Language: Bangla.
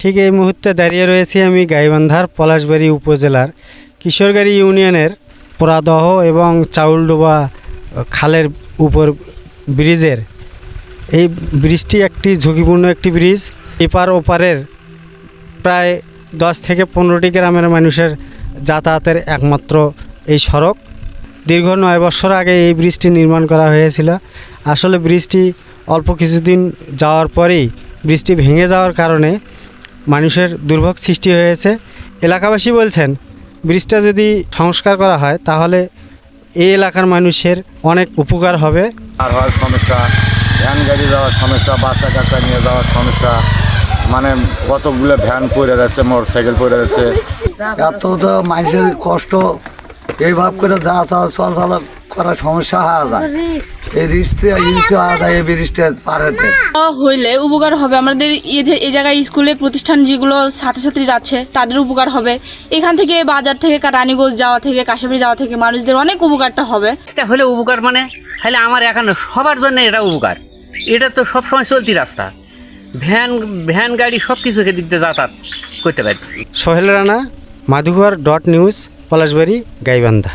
ঠিক এই মুহূর্তে দাঁড়িয়ে রয়েছি আমি গাইবান্ধার পলাশবাড়ি উপজেলার কিশোরগাড়ি ইউনিয়নের পোড়াদহ এবং চাউলডোবা খালের উপর ব্রিজের। এই ব্রিজটি একটি ঝুঁকিপূর্ণ একটি ব্রিজ। এপার ওপারের প্রায় দশ থেকে পনেরোটি গ্রামের মানুষের যাতায়াতের একমাত্র এই সড়ক। দীর্ঘ নয় বছর আগে এই ব্রিজটি নির্মাণ করা হয়েছিল। আসলে ব্রিজটি অল্প কিছুদিন যাওয়ার পরেই ব্রিজটি ভেঙে যাওয়ার কারণে মানুষের দুর্ভোগ সৃষ্টি হয়েছে। এলাকাবাসী বলছেন ব্রিজটা যদি সংস্কার করা হয় তাহলে এই এলাকার মানুষের অনেক উপকার হবে। আর হওয়ার সমস্যা ভ্যান গাড়ি যাওয়ার সমস্যা বাচ্চা কাচ্চা নিয়ে যাওয়ার সমস্যা মানে কতগুলো ভ্যান পড়ে যাচ্ছে মোটর সাইকেল পড়ে যাচ্ছে। এত তো মানুষের কষ্ট এইভাবে করে যা চল চল করার সমস্যা হওয়া যায়। এই রিস্টে ইস্যু হওয়া যায় এই ব্রিজটা পারেতে হইলে উপকার হবে। আমাদের এই জায়গায় স্কুলে প্রতিষ্ঠান যেগুলো ছাত্রছাত্রী যাচ্ছে তাদের উপকার হবে। এখান থেকে বাজার থেকে রানীগঞ্জ যাওয়া থেকে কাশাবাড়ি যাওয়া থেকে মানুষদের অনেক উপকারটা হবে। এটা হলে উপকার মানে? তাহলে আমার এখানে সবার জন্য এটা উপকার। এটা তো সবসময় চলতি রাস্তা। ভ্যান ভ্যান গাড়ি সব কিছু দিক দিয়ে যাতায়াত করতে পারি। Sohel Rana মাধুঘর dot news Palashbari Gaibandha.